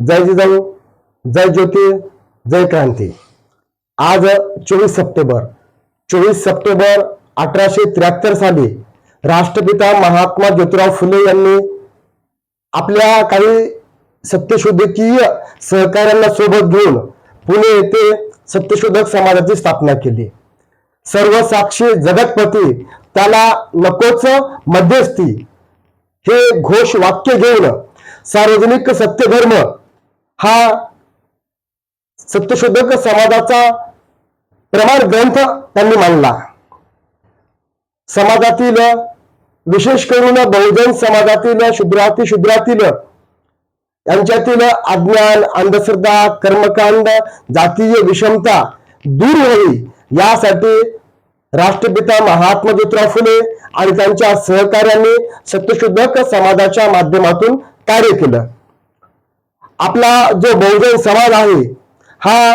जय जिजाऊ जय ज्योती जय क्रांती. आज चोवीस सप्टेंबर चोवीस सप्टेंबर अठराशे त्र्याहत्तर साली राष्ट्रपिता महात्मा ज्योतिराव फुले यांनी आपल्या काही सत्यशोधकीय सहकाऱ्यांना सोबत घेऊन पुणे येथे सत्यशोधक समाजाची स्थापना केली. सर्व साक्षी जगतपती त्याला नकोच मध्यस्थी हे घोष वाक्य घेऊन सार्वजनिक सत्यधर्म हा सत्यशोधक समाजाचा प्रमाण ग्रंथ त्यांनी मांडला. समाजातील विशेष करून बहुजन समाजातील शूद्राती शुद्रातील यांच्यातील अज्ञान अंधश्रद्धा कर्मकांड जातीय विषमता दूर व्हावी यासाठी राष्ट्रपिता महात्मा ज्योतिराव फुले आणि त्यांच्या सहकार्याने सत्यशोधक समाजाच्या माध्यमातून कार्य केलं. आपला जो बहुजन समाज आहे हा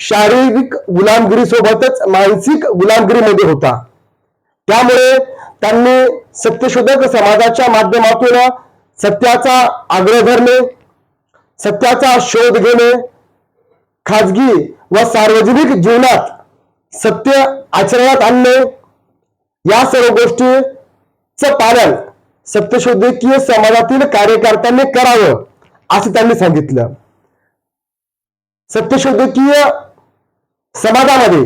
शारीरिक गुलामगिरी सोबतच मानसिक गुलामगिरीमध्ये होता. त्यामुळे त्यांनी सत्यशोधक समाजाच्या माध्यमातून सत्याचा आग्रह धरणे सत्याचा शोध घेणे खाजगी व सार्वजनिक जीवनात सत्य आचरणात आणणे या सर्व गोष्टीचं पालन सत्यशोधकीय समाजातील कार्यकर्त्यांनी करावं. असं त्यांनी सांगितलं. सत्यशोधकीय समाजामध्ये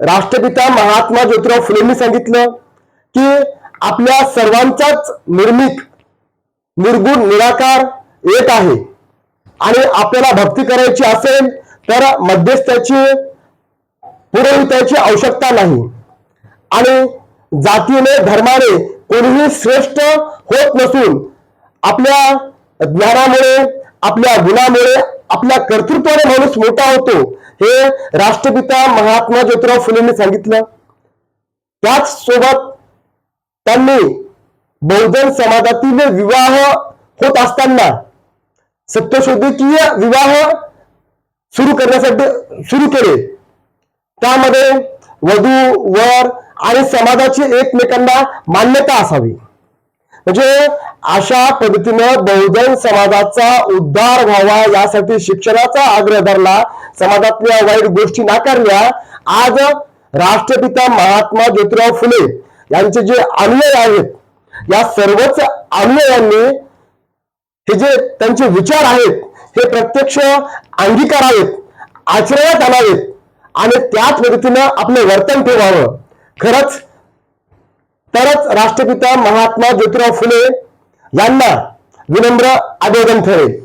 राष्ट्रपिता महात्मा ज्योतिराव फुलेंनी सांगितलं की आपल्या सर्वांचाच निर्मिक निर्गुण निराकार एक आहे. आणि आपल्याला भक्ती करायची असेल तर मध्यस्थाची पुरवित्याची आवश्यकता नाही. आणि जातीने धर्माने कोणीही श्रेष्ठ होत नसून आपल्या ज्ञानामुळे आपल्या गुणामुळे आपल्या कर्तृत्वाने माणूस मोठा होतो. हे राष्ट्रपिता महात्मा ज्योतिराव फुलेंनी सांगितलं. त्याच सोबत त्यांनी बहुजन समाजातील विवाह होत असताना सत्यशोधकीय विवाह सुरू करण्यासाठी सुरू केले. त्यामध्ये वधू वर आणि समाजाची एकमेकांना मान्यता असावी. म्हणजे अशा पद्धतीनं बहुजन समाजाचा उद्धार व्हावा यासाठी शिक्षणाचा आग्रह धरला. समाजातल्या वाईट गोष्टी नाकारल्या. आज राष्ट्रपिता महात्मा ज्योतिराव फुले यांचे जे अनुयायी आहेत या सर्वच अनुयायांनी हे जे त्यांचे विचार आहेत हे प्रत्यक्ष अंगीकारावेत आचरणात आणावेत आणि त्याच पद्धतीनं आपलं वर्तन ठेवावं. खरंच तरच राष्ट्रपिता महात्मा ज्योतिराव फुले यांना विनम्र अभिवादन ठरेल.